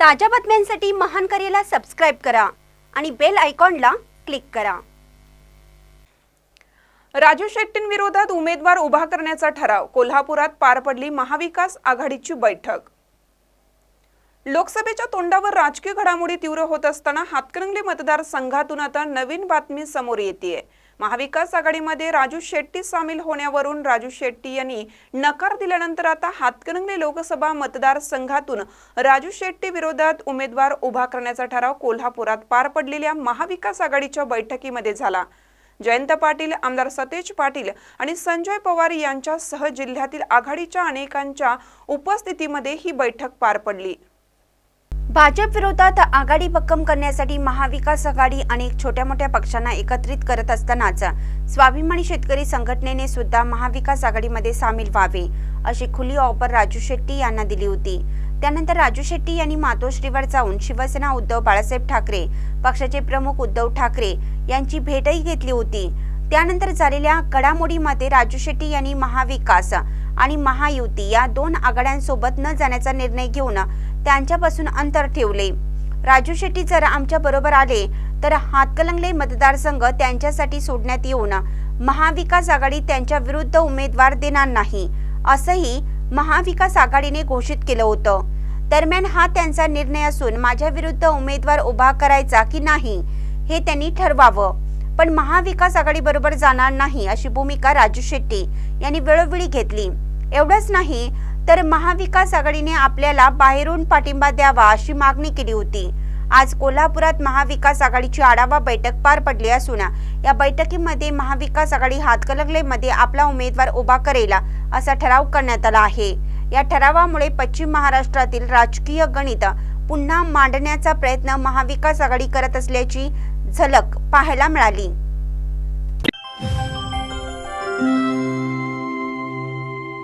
ताज्या बातम्यांसाठी महान करेला सबस्क्राईब करा आणि बेल आयकॉनला क्लिक करा. राजू शेट्टींविरोधात उमेदवार उभा करण्याचा ठराव. कोल्हापुरात पार पडली महाविकास आघाडीची बैठक. लोकसभेच्या तोंडावर राजकीय घडामोडी तीव्र होत असताना हातकणंगले मतदारसंघातून आता नवीन बातमी समोर येते महाविकास आघाडीमध्ये राजू शेट्टी सामील होण्यावरून राजू शेट्टी यांनी नकार दिल्यानंतर आता हातकणंगले लोकसभा मतदारसंघातून राजू शेट्टी विरोधात उमेदवार उभा करण्याचा ठराव कोल्हापुरात पार पडलेल्या महाविकास आघाडीच्या बैठकीमध्ये झाला. जयंत पाटील आमदार सतेज पाटील आणि संजय पवार यांच्यासह जिल्ह्यातील आघाडीच्या अनेकांच्या उपस्थितीमध्ये ही बैठक पार पडली. भाजप विरोधात आघाडी भक्कम करण्यासाठी महाविकास आघाडी अनेक छोट्या मोठ्या पक्षांना एकत्रित करत असतानाच स्वाभिमानी शेतकरी संघटनेने सुद्धा महाविकास आघाडीमध्ये सामील व्हावे अशी खुली ऑफर राजू शेट्टी यांना दिली होती. त्यानंतर राजू शेट्टी यांनी मातोश्रीवर जाऊन शिवसेना उद्धव बाळासाहेब ठाकरे पक्षाचे प्रमुख उद्धव ठाकरे यांची भेटही घेतली होती. त्यानंतर झालेल्या घडामोडीमध्ये राजू शेट्टी यांनी महाविकास आणि महायुती या दोन आघाड्यांसोबत न जाण्याचा निर्णय घेऊन त्यांच्यापासून अंतर ठेवले. राजू शेट्टी जर आमच्या बरोबर आले तर हातकलंगले मतदारसंघ त्यांच्यासाठी सोडण्यात येऊन महाविकास आघाडी त्यांच्या विरुद्ध उमेदवार देणार नाही असंही महाविकास आघाडीने घोषित केलं होतं. दरम्यान हा त्यांचा निर्णय असून माझ्या विरुद्ध उमेदवार उभा करायचा की नाही हे त्यांनी ठरवावं. पण महाविकास आघाडी बरोबर जाणार नाही अशी भूमिका राजू शेट्टी यांनी वेळोवेळी घेतली. एवढंच नाही तर महाविकास आघाडीने आपल्याला बाहेरून पाठिंबा द्यावा अशी मागणी केली होती. आज कोल्हापुरात महाविकास आघाडीची आढावा बैठक पार पडली असून या बैठकीमध्ये महाविकास आघाडी हातकलंगलेमध्ये आपला उमेदवार उभा करेल असा ठराव करण्यात आला आहे. या ठरावामुळे पश्चिम महाराष्ट्रातील राजकीय गणित पुन्हा मांडण्याचा प्रयत्न महाविकास आघाडी करत असल्याची झलक पाहायला मिळाली.